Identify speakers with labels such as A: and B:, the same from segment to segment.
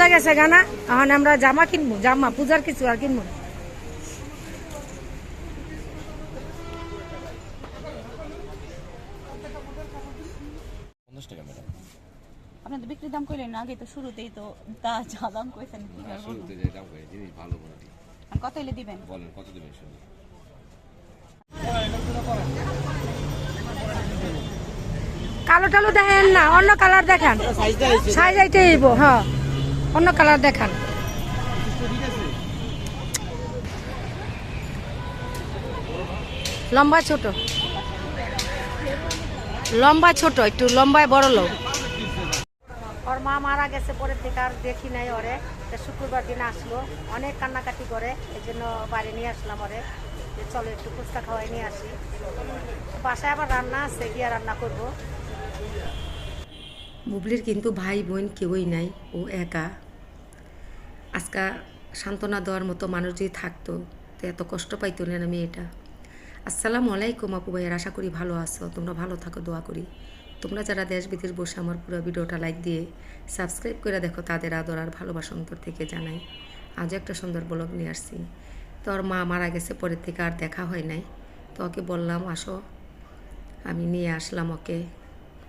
A: পূজা গেছে গানা এখন আমরা জামা কিনবো জামা পূজার কিছু আর কিনবো
B: বিক্রির দাম কইলেন না আগে তো শুরুতেই তো তা যা দাম কইছেন কি
C: না শুরুতে যে দাম করে জিনিস ভালো করে দিই।
B: কত হলে দিবেন?
C: বলেন কত দেবেন শুনুন
A: কালো টালো দেখেন না অন্য কালার দেখান। সাইজ এইটাই হইব হ্যাঁ। অন্য কালার দেখান। লম্বা ছোট। লম্বা ছোট, একটু লম্বায় বড় লোক। ওর মা মারা গেছে পরে থেকে আর দেখি নাই ওরে। শুক্রবার দিন আসলো, অনেক কান্নাকাটি করে, এই জন্য বাড়ি নিয়ে আসলাম ওরে। যে চলো একটু ফুচকা খাওয়াই নিয়ে আসি। বাসায় আবার রান্না আছে, গিয়ে রান্না করব। বুবলির কিন্তু ভাই বোন কেউই নাই, ও একা। আজকা সান্ত্বনা দেওয়ার মতো মানুষ যদি থাকতো, তো এত কষ্ট পাইতো না মেয়েটা। আসসালামু আলাইকুম আপু ভাইয়ের, আশা করি ভালো আছো। তোমরা ভালো থাকো, দোয়া করি। তোমরা যারা দেশ বিদেশ বসে আমার পুরো ভিডিওটা লাইক দিয়ে সাবস্ক্রাইব করে দেখো, তাদের আদর আর ভালোবাসা অন্তর থেকে জানাই। আজও একটা সুন্দর ব্লগ নিয়ে আসছি। তো মা মারা গেছে, পরের থেকে আর দেখা হয় নাই। তো ওকে বললাম, আসো। আমি নিয়ে আসলাম ওকে।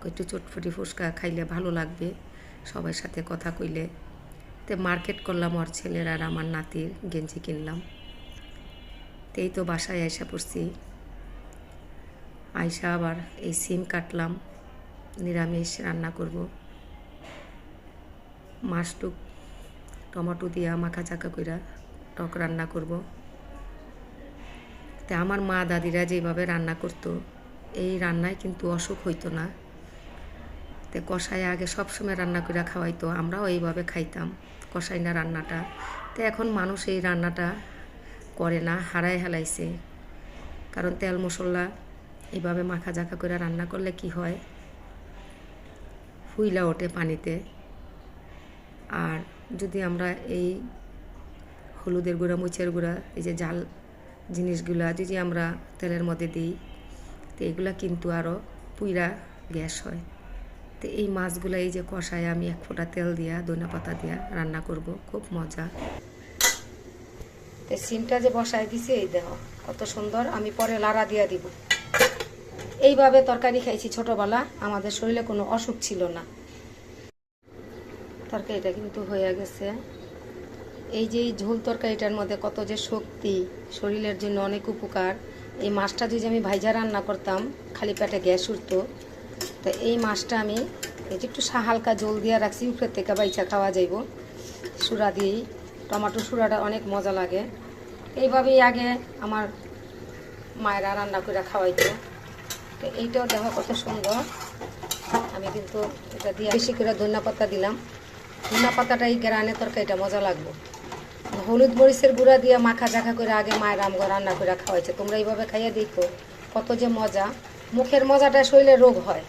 A: একটু চটফটি ফুচকা খাইলে ভালো লাগবে। সবার সাথে কথা কইলে। তে মার্কেট করলাম ওর ছেলের আর আমার নাতির গেঞ্জি কিনলাম। তো এই তো বাসায় আয়সা পড়ছি। আয়সা আবার এই সিম কাটলাম। নিরামিষ রান্না করব। মাছটুক টমেটো দিয়া মাখা চাকা কইরা টক রান্না করব। তে আমার মা দাদিরা যেভাবে রান্না করতো, এই রান্নায় কিন্তু অসুখ হইতো না। তে কষাই আগে সবসময় রান্না করে খাওয়াইতো, আমরাও এইভাবে খাইতাম কষাই না রান্নাটা। তো এখন মানুষ এই রান্নাটা করে না, হারায় হেলাইছে কারণ তেল মশলা এইভাবে মাখা জাখা করে রান্না করলে কি হয়? ফুইলা ওঠে পানিতে। আর যদি আমরা এই হলুদের গুঁড়া মুচের গুঁড়া, এই যে জাল জিনিসগুলা যদি আমরা তেলের মধ্যে দিই, তো এগুলা কিন্তু আরও পুইরা গ্যাস হয়। তো এই মাছগুলো এই যে কষায় আমি এক ফোঁটা তেল দিয়া ধনে পাতা দিয়া রান্না করব। খুব মজা। তো সিমটা যে বসায় দিছি, এই দেহ কত সুন্দর। আমি পরে লাড়া দিয়া দিব। এইভাবে তরকারি খাইছি ছোটবেলা। আমাদের শরীরে কোনো অসুখ ছিল না। তরকারিটা কিন্তু হয়ে গেছে। এই যে এই ঝোল তরকারিটার মধ্যে কত যে শক্তি, শরীরের জন্য অনেক উপকার। এই মাছটা যদি আমি ভাইজা রান্না করতাম, খালি পেটে গ্যাস উঠতো। তো এই মাছটা আমি এই যে একটু হালকা জল দিয়ে রাখছি উপরের থেকে বাইচা খাওয়া যাইব। সুরা দিয়েই। টমেটো সুরাটা অনেক মজা লাগে। এইভাবেই আগে আমার মায়েরা রান্না করে খাওয়াইতো। তো এইটাও দেখো কত সুন্দর। আমি কিন্তু এটা দিয়ে বেশি করে ধনিয়া পাতা দিলাম। ধনিয়া পাতাটা এই গ্রানে তরকারিটা মজা লাগবে। হলুদ মরিচের গুঁড়া দিয়ে মাখা জাখা করে আগে মায়ের আমগো রান্না করে খাওয়াইছে। তোমরা এইভাবে খাইয়ে দেখো কত যে মজা। মুখের মজাটা শরীরে রোগ হয়।